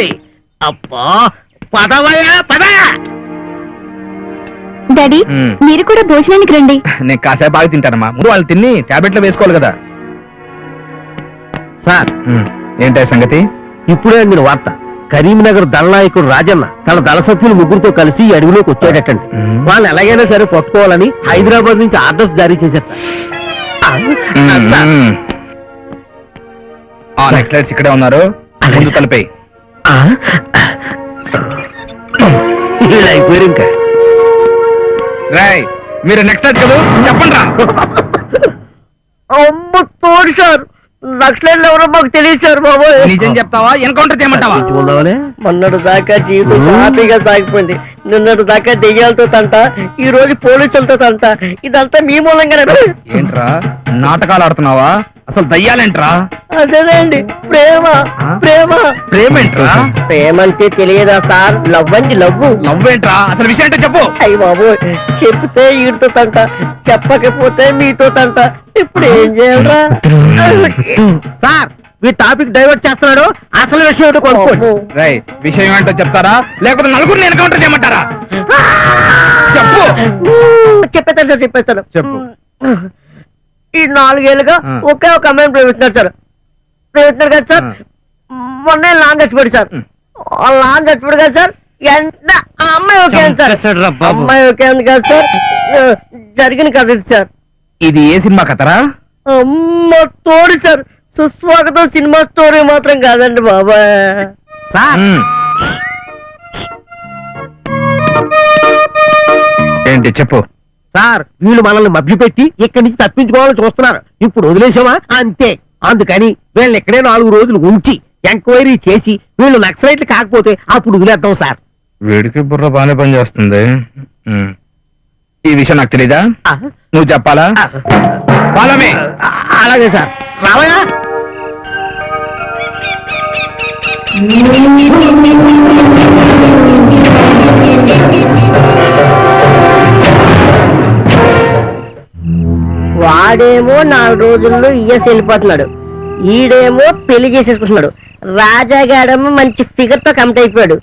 కావాలి అబ్బా పదవయ్యా పద డాడీ మ్మ్. మీరు కూడా భోజనానికి రండి నేను కాసేపు బాగా తింటానమ్మా ముందు వాళ్ళు తిని టాబ్లెట్లు వేసుకోవాలి కదా సార్ ఉమ్, ఏంటి సంగతి ఇప్పుడే అందిన వార్త కరీంనగర్ దళనాయకుడు రాజన్న తన దళ సభ్యులు ముగ్గురుతో కలిసి ఈ అడవిలోకి వచ్చాడటండి మ్మ్. వాళ్ళు ఎలాగైనా సరే పట్టుకోవాలని హైదరాబాద్ నుంచి ఆర్డర్స్ జారీ చేశారు సార్. ఆ, ఉమ్, సార్. ఉమ్. ఆ నెక్స్ట్ లైట్స్ ఇక్కడే ఉన్నారు ముందు. కలిపేయి ఆ? వీళ్ళు అయిపోయారు ఇంకా రాయ్ మీరు నెక్స్ట్ లైట్స్ కదా? చెప్పండి రా అమ్మ తోడు సార్. నక్సలైట్లు ఎవరో మాకు తెలియదు సార్ బాబోయ్. నిజం చెప్తావా? ఎన్కౌంటర్ చేయమంటావా? చూడవలే మొన్నటి దాకా జీవితం హ్యాపీగా సాగిపోయింది. నిన్నటి దాకా దెయ్యాలతో తంట ఈ రోజు పోలీసులతో తంట. ఇదంతా మీ మూలంగానే. ఏంట్రా? నాటకాలు ఆడుతున్నావా? అసలు దయ్యాలేంట్రా? అదేనండి ప్రేమ. ప్రేమ. ప్రేమేంట్రా? ప్రేమ అంటే తెలియదా సార్? లవ్ అండి లవ్ లవ్ ఏంట్రా అసలు విషయం ఏంటో చెప్పు. అయ్యి బాబు చెప్తే ఈడితో తంట చెప్పకపోతే మీతో తంట. ఇప్పుడు ఏం చేయాలరా? సార్ మీ టాపిక్ డైవర్ట్ చేస్తున్నాడు. అసలు విషయం ఏంటో కొనుక్కోండి. రై విషయం ఏంటో చెప్తారా? లేకపోతే నలుగురిని ఎన్కౌంటర్ చేయమంటారా? చెప్పు. చెప్పేస్తాను సార్ చెప్పేస్తాను. చెప్పు. ఈ నాలుగేళ్ళుగా. ఒకే ఒక అమ్మాయిని ప్రేమిస్తున్నారు సార్. ప్రేమిస్తున్నారు కదా సార్? మొన్న లాంగ్ చచ్చిపోయాడు సార్. లాంగ్ చచ్చిపోయాడు కదా సార్? ఎంత ఆ అమ్మాయి ఓకే అంది సార్. అమ్మాయి ఓకే అంది కదా సార్? జరిగిన కథ ఇది సార్. ఇది ఏ సినిమా కథరా? అమ్మ తోడు సార్. సుస్వాగతం సినిమా స్టోరీ మాత్రం కాదండి బాబా సార్. ఏంటి చెప్పు. సార్ వీళ్ళు మనల్ని మభ్యపెట్టి ఇక్కడి నుంచి తప్పించుకోవాలని చూస్తున్నారు. ఇప్పుడు వదిలేసామా అంతే. అందుకని వీళ్ళని ఇక్కడే నాలుగు రోజులు ఉంచి ఎంక్వైరీ చేసి వీళ్ళు నక్సలైట్లు కాకపోతే అప్పుడు వదిలేద్దాం సార్. వీడికి బుర్ర బాగానే పనిచేస్తుంది. ఈ విషయం నాకు తెలీదా? ఆ, నువ్వు చెప్పాలా? అలాగే సార్. రావయా వాడేమో నాలుగు రోజుల్లో ఇయ్యసి వెళ్ళిపోతున్నాడు. ఈడేమో పెళ్ళి చేసేసుకుంటున్నాడు. రాజాగాడేమో మంచి ఫిగర్తో కమిట్ అయిపోయాడు.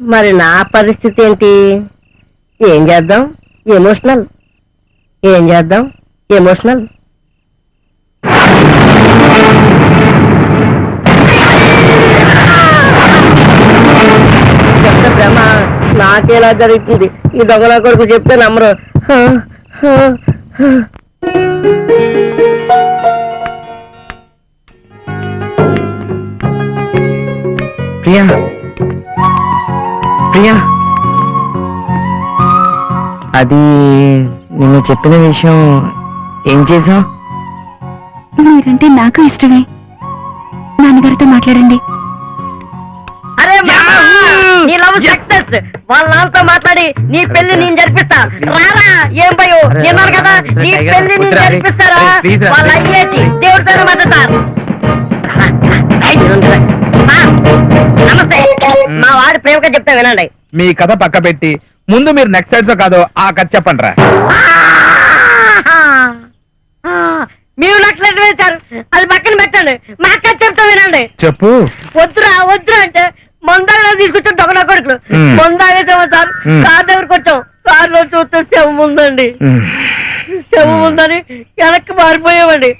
మరి నా పరిస్థితి ఏంటి? ఏం చేద్దాం? ఎమోషనల్ ఏం చేద్దాం? ఎమోషనల్ నాకేలా జరుగుతుంది ఈ దొంగల కొడుకు చెప్తే నమ్మరు. హ, హ, హ. ప్రియా. ప్రియా. అది నిన్ను చెప్పిన విషయం ఏం చేసావు మీరంటే నాకు ఇష్టమే. నాన్నగారితో మాట్లాడండి. అరే నీ లవ్ సక్సెస్. వాళ్ళ నాన్నతో మాట్లాడి నీ పెళ్ళి నేను జరిపిస్తా. రారా ఏం భయం? విన్నారు కదా? నీ పెళ్ళి నేను జరిపిస్తారా? వాళ్ళ అయ్యేటి దేవుడితోనే మాట్లాడతారు నమస్తే. మా వాడు ప్రేమగా చెప్తా వినండి. మీ కథ పక్క పెట్టి ముందు మీరు నెక్స్ట్ సైడ్స్ కాదో ఆ కథ చెప్పండి రా మీరు లక్షలు వేశారు. అది పక్కన పెట్టండి. మా అక్క చెప్తా వినండి. చెప్పు. వద్దురా వద్దురా అంటే మందాగా తీసుకొచ్చాం దొంగ నా కొడుకులు. మందాగేసామా సార్. కార్ దగ్గరకు వచ్చాం. కార్లో చూస్తే శవం ఉందండి. శవం ఉందని వెనక్కి మారిపోయామండి.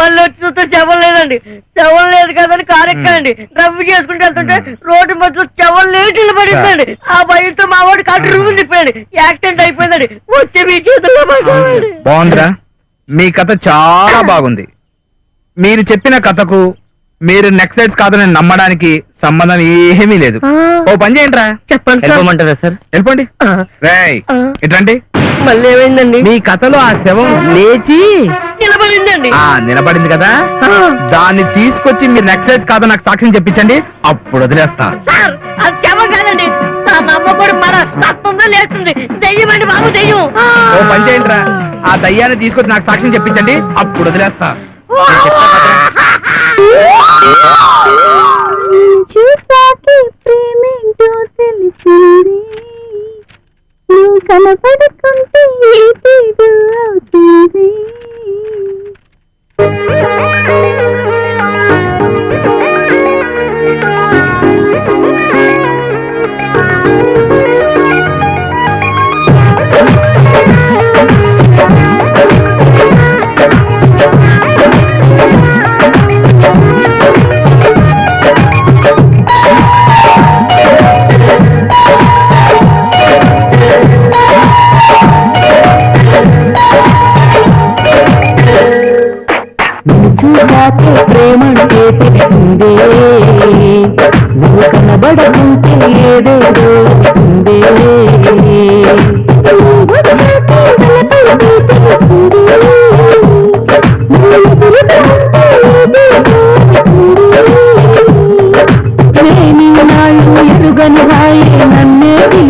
మళ్ళీ వచ్చి చూస్తే శవం లేదండి. శవం లేదు కదని కారు ఎక్కానండి. రవ్వు చేసుకుంటూ వెళ్తుంటే రోడ్డు మధ్యలో శవం లేచి నిలబడిందండి. ఆ భయంతో మా వాడు కాటు రూమ్ తిప్పాడు యాక్సిడెంట్ అయిపోయిందండి. వచ్చి మీ చేతుల్లో. బాగుందిరా. మీ కథ చాలా బాగుంది. మీరు చెప్పిన కథకు మీరు నెక్స్ట్ సైడ్స్ కాదని నమ్మడానికి సంబంధం ఏమీ లేదు. ఓ పని చేయండి రా చెప్పండి సార్. వెళ్ళిపోమంటారా సార్? వెళ్ళిపోండి. ఆ, రేయ్ ఆ. ఇట్రండి. మళ్ళీ ఏమైందండి? మీ కథలో ఆ శవం లేచి నిలబడిందండి. ఆ నిలబడింది కదా? ఆ. దాన్ని తీసుకొచ్చి మీరు సైడ్స్ కాదో నాకు సాక్ష్యం చెప్పించండి. అప్పుడు వదిలేస్తా. సార్ అది శవం కాదండి. నా అమ్మ కూడా మన చస్తుందో లేస్తుంది. దెయ్యం అండి బాబు దెయ్యం. ఓ పని చేయండి రా ఆ దయ్యాన్ని తీసుకొచ్చి నాకు సాక్ష్యం చెప్పించండి. అప్పుడు వదిలేస్తా. చూసాకే ప్రేమేంటో తెలిసింది నువ్వు కనపడుకుంటే ఏదేదో అవుతుంది.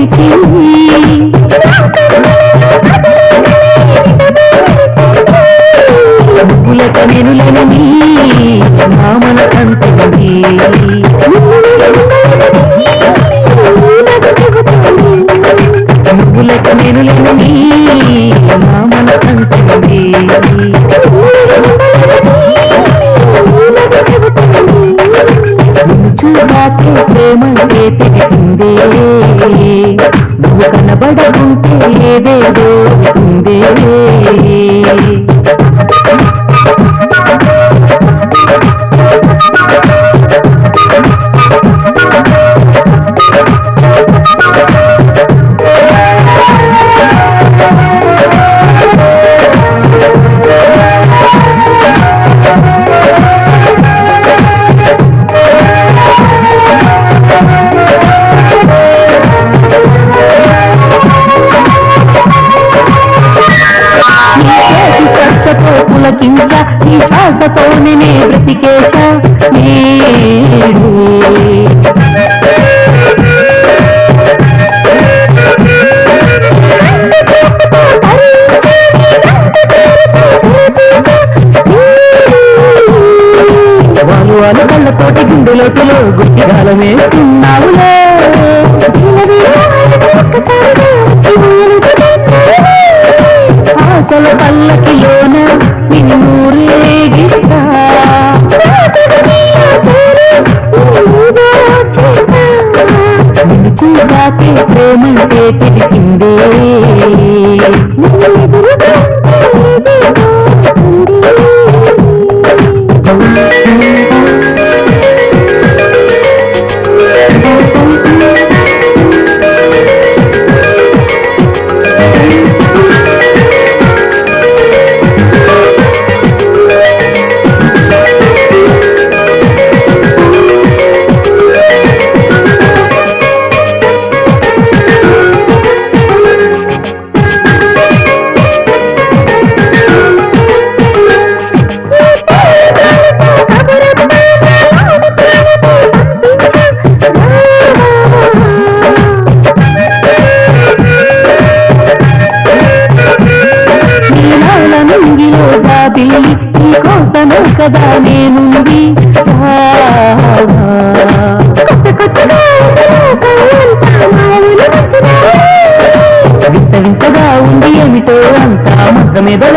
నన్నే చూసాకే ప్రేమంటే తెలిసిందే. నువ్వు కనబడకుంటే ఏదేదో ఉందే పులకించ నీ శ్వాసతో నేనే బ్రతికేశ. నేడు వాళ్ళు వాళ్ళ కళ్ళతోటి గుండెలోటిలో గుడ్డిగాలం వేస్తున్నావులే ఆశల పల్లకిలోన నిన్నూరేగిస్తా నిన్ను మంత్ర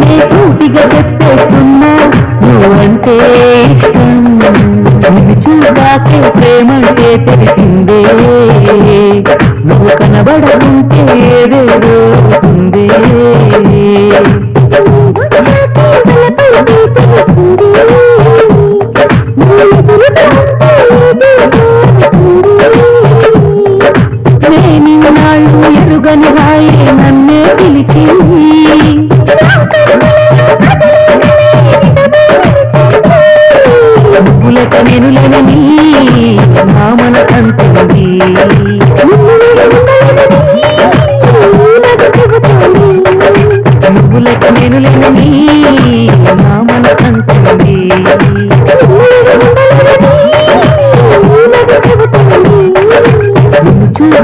నీ సూటిగా చెప్పేస్తున్నా నువ్వంటే ఇష్టం. నిన్ను చూసాకే ప్రేమంటే తెలిసిందే. నువ్వు కనబడకుంటే ఏదేదో ఉందే నన్నే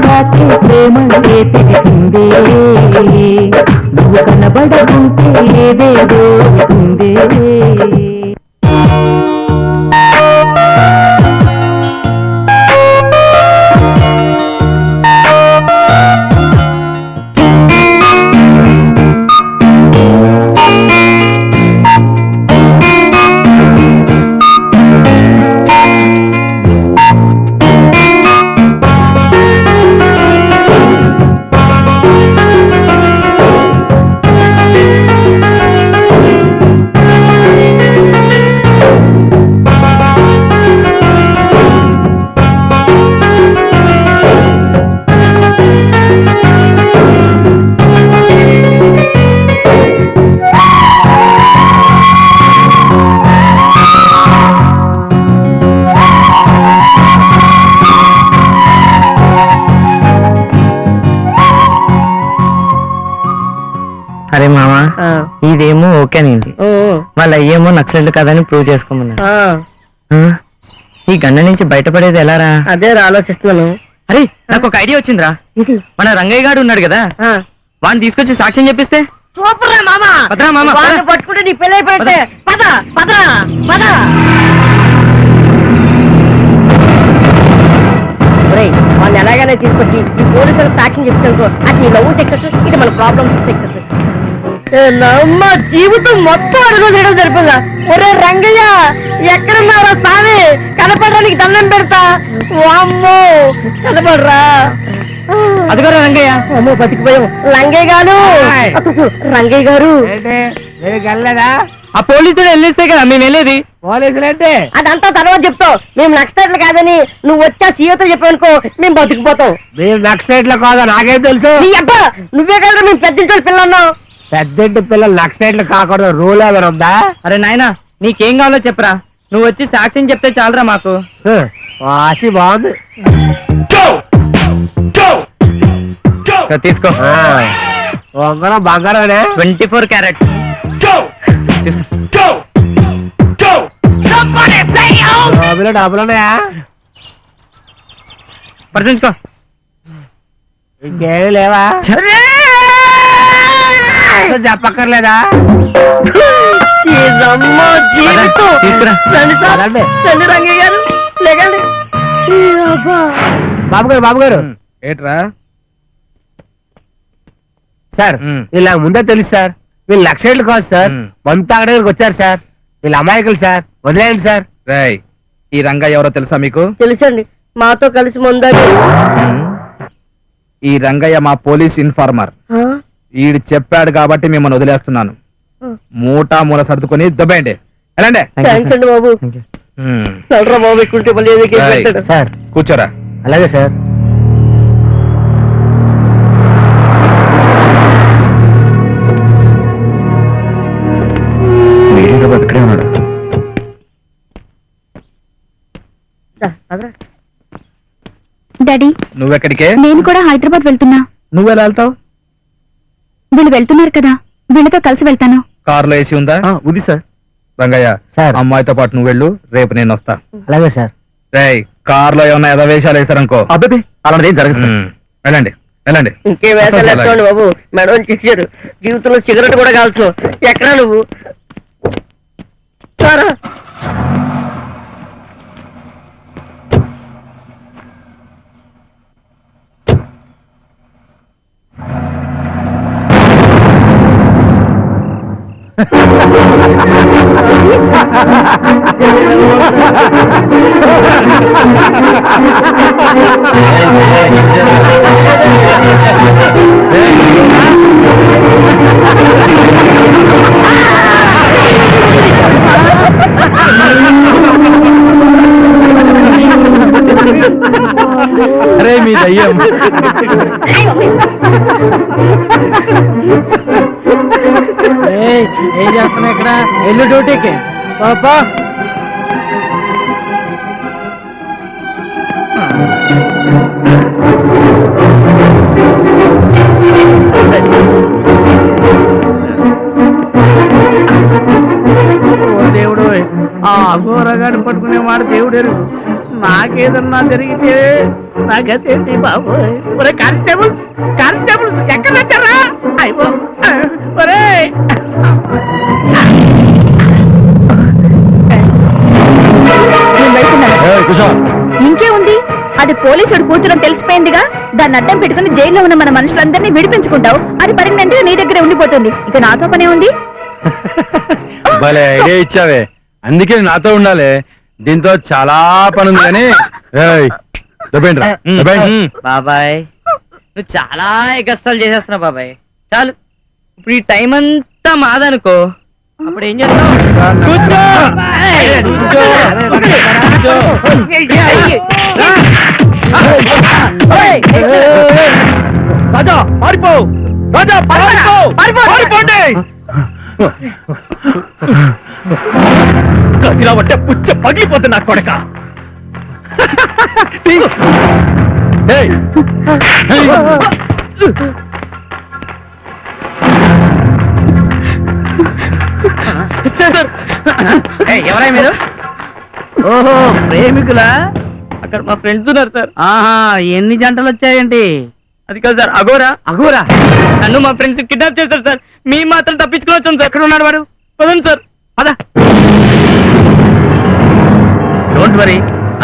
నిన్ను ప్రేమంటే తెలిసిందే. నువ్వు కనబడకుంటే ఏదేదో ఉందే ఓ, వాళ్ళ అయ్యేమో నక్సల్ కదని ప్రూవ్ చేసుకోమన్నారు ఆ? ఈ గన్న నుంచి బయటపడేది ఎలారా? అదే ఆలోచిస్తున్నాను. అరే నాకు ఒక ఐడియా వచ్చిందిరా. మన రంగయ్య గారు ఉన్నాడు కదా. వాడిని తీసుకొచ్చి సాక్ష్యం చెప్పిస్తే? సూపర్ రా మామ. పదరా మామ, వాడిని పద. పట్టుకుంటే నీ పెళ్ళి అయిపోతే పద. పదరా పద ఒరేయ్, వాళ్ళని ఎలాగైనా తీసుకొచ్చి ఈ పోలీసులకు సాక్ష్యం చెప్తానుకో అది నీ లవ్ సెక్టర్స్ ఇది మన ప్రాబ్లమ్స్ సెక్టర్స్ నమ్మ జీవితం మొత్తం అడుగు తీయడం జరిపిందా ఒరే రంగయ్య ఎక్కడున్నారా సామి కనపడడానికి దండం పెడతా. వామ్మో కనపడరా. అదిగోరా రంగయ్య. అమ్మో బతికిపోయాం రంగయ్య గారు రంగయ్య గారు. ఆ పోలీసులు వెళ్ళేస్తే కదా మేము వెళ్ళేది. పోలీసులంటే అదంతా తర్వాత చెప్తావు. మేము నక్సలైట్లు కాదని నువ్వు వచ్చా సీఎతో చెప్పానుకో మేము బతికిపోతాం. మీరు నక్సలైట్ల కాదా? నాకేం తెలుసు. నీ అబ్బా నువ్వే కదా మేము పెద్ద పిల్లన్నావు పెద్దంటి పిల్లలు నక్సలైట్లు కాకూడదు. రూల్ ఏమైనా ఉందా? అరే నాయనా నీకేం కావాలో చెప్పరా. నువ్వు వచ్చి సాక్ష్యం చెప్తే చాలరా మాకు. వాసి బాగుంది. తీసుకో. ఉంగరం బంగారమే ట్వంటీ ఫోర్ క్యారెట్స్. డబ్బులు డబ్బులు ఉన్నాయా? పరిచించుకో ఇంకేమీ లేవా? అసలు చెప్పక్కర్లేదా? తీసుకురా. అబ్బా. బాబు గారు. బాబు గారు ఏట్రా? సార్ మ్. ఇలా ముందే తెలుసు సార్. వీళ్ళు లక్షలు కాదు సార్. మ్. మంత్ తాగడానికి వచ్చారు సార్. వీళ్ళు అమాయకులు సార్. వదిలేయండి సార్. రేయ్ ఈ రంగా ఎవరో తెలుసా మీకు? తెలుసండి. మాతో కలిసి ముందని ఈ రంగయ్య మా పోలీస్ ఇన్ఫార్మర్. ఈడు చెప్పాడు కాబట్టి మిమ్మల్ని వదిలేస్తున్నాను. మూటా మూల సర్దుకొని దొబ్బేయండి. ఎలాండి థ్యాంక్స్ అండి బాబు. నల్లరా బాబు ఎక్కుంటే మళ్ళీ ఏదో కేసు Right. పెట్టాడు సార్ కూర్చోరా. అలాగే సార్ బతికడే ఉన్నాడు. రా, పదరా. డాడీ. నువ్వెక్కడికే? నేను కూడా హైదరాబాద్ వెళ్తున్నా. నువ్వెలా వెళ్తావు? వీళ్ళు వెళ్తున్నారు కదా. వీళ్ళతో కలిసి వెళ్తాను. కారులో ఏసీ ఉందా? ఉంది సార్. రంగయ్య సార్. అమ్మాయితో పాటు నువ్వు వెళ్ళు రేపు నేను వస్తా. అలాగే సార్. రేయ్ కార్లో ఏమన్నా ఎదవేశాలు వేశారనుకో. అబ్బాయి అలాంటి ఏం జరగదు వెళ్ళండి వెళ్ళండి. ఇంకే వేసాలు అసలు బాబు. మేడం చేశారు. జీవితంలో సిగరెట్ కూడా కాల్చు. ఎక్కడా నువ్వు? సారా. అరే మీ దయ్యం. ఏం చేస్తున్నా ఇక్కడ? ఎల్లు డ్యూటీకి? పాపా ఆ అఘోరగాడు పట్టుకునే మాట దేవుడు ఎరుగు నాకేదన్నా జరిగితే నా గతేంటి బాబు? ఒరే కానిస్టేబుల్స్ కానిస్టేబుల్స్ ఎక్కడ వచ్చారా? అయిపో ఒరే. ఇంకే ఉంది అది పోలీసుడు కూతురని తెలిసిపోయిందిగా. దాన్ని అడ్డం పెట్టుకుని జైల్లో ఉన్న మన మనుషులందరినీ విడిపించుకుంటావు. అది పర్మనెంట్గా నీ దగ్గరే ఉండిపోతుంది. ఇక నాతో పనే ఉంది? భలే ఐడియా ఇచ్చావే. అందుకే నాతో ఉండాలి దీంతో చాలా పని ఉంది కానీ. బాబాయ్ నువ్వు చాలా ఎగస్టాలు చేసేస్తున్నావు బాబాయ్ చాలు ఇప్పుడు ఈ టైం అంతా మాదనుకో అప్పుడు ఏం చేస్తావు. రాజా పారిపో రాజా పారిపో పారిపోండి గదిలా పట్టే పుచ్చ పగిలిపోతుంది నాకు కొడక. ఎవరై మీరు? ఓహో. ప్రేమికులా? అక్కడ మా ఫ్రెండ్స్ ఉన్నారు సార్. ఆహా ఎన్ని జంటలు వచ్చాయండి అది కాదు సార్ అగోరా అఘోరా? నన్ను మా ఫ్రెండ్స్ కిడ్నాప్ చేశారు సార్. మీ మాత్రం తప్పించుకుని వచ్చాం సార్. ఎక్కడ ఉన్నాడు వాడు? పదండి సార్. పద. Don't worry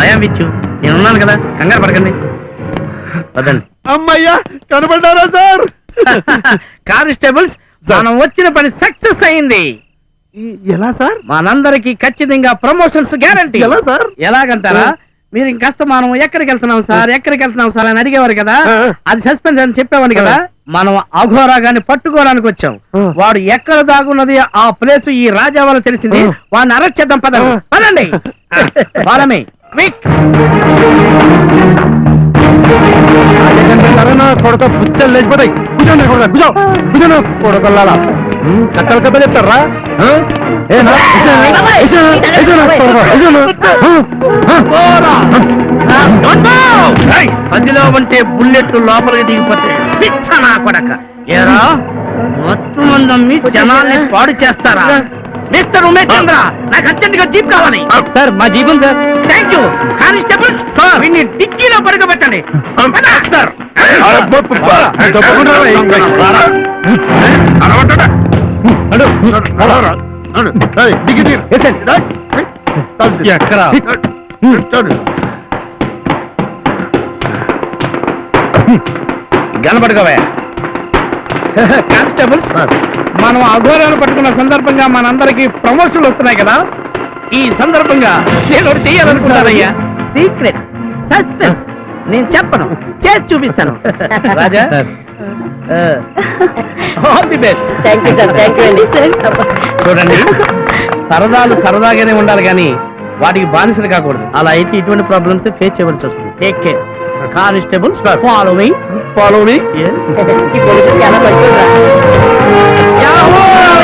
I'm with you నేనున్నాను కదా కంగారు పడకండి. పదండి. అమ్మయ్యా కనబడ్డారా సార్? కానిస్టేబుల్స్ మనం వచ్చిన పని సక్సెస్ అయింది. ఎలా సార్? మనందరికి ఖచ్చితంగా ప్రమోషన్స్ గ్యారంటీ. ఎలా సార్? ఎలాగంటారా? మీరు ఇంకాస్త మనం ఎక్కడికి వెళ్తున్నాం సార్? ఎక్కడికి వెళ్తున్నాం సార్ అని అడిగేవారు కదా. అది సస్పెన్స్ అని చెప్పేవాడు కదా? మనం అఘోరా గాని పట్టుకోవడానికి వచ్చాం. వాడు ఎక్కడ దాగున్నది ఆ ప్లేస్ ఈ రాజా వాళ్ళు తెలిసింది. వాడిని అరెస్ట్ చేద్దాం పదండి. ఆ. పదండి. వాళ్ళమే క్విక్. కొడక పుచ్చలు లేచిపోతాయి. కూర్చోండి కొడక కూర్చో. కట్టలు కథ చెప్తారా మధ్యలో ఉంటే బుల్లెట్ లోపలికి దిగిపోతే పిచ్చ నా కొడక ఏరా మొత్తం మందమ్మి జనాల్ని పాడు చేస్తారా మిస్టర్ ఉమేష్ చంద్ర నాకు అర్జెంట్గా జీప్ కావాలి సార్ మా జీపం sir thank you constables sir వీడిని డిక్కీలో పడుకోబెట్టండి పద, సార్ తప్పకుండా రా. నడు. రారా. ఏయ్, దిగి దిగి. వేసేయండి. ఎక్కడ చూడు. గనపడుకోవే కానిస్టేబుల్స్ మనం అఘోరాలు పట్టుకున్న సందర్భంగా మనందరికి ప్రమోషన్లు వస్తున్నాయి కదా ఈ సందర్భంగా నేను ఒకటి చెయ్యాలనుకున్నానయ్యా సీక్రెట్ సస్పెన్స్ నేను చెప్పను చేసి చూపిస్తాను Raja all the best thank you sir thank you అండి చూడండి సరదాలు సరదాగానే ఉండాలి కానీ వాటికి బానిసలు కాకూడదు. అలా అయితే ఇటువంటి ప్రాబ్లమ్స్ ఫేస్ చేయవలసి వస్తుంది. Take care constables follow me follow me చాలా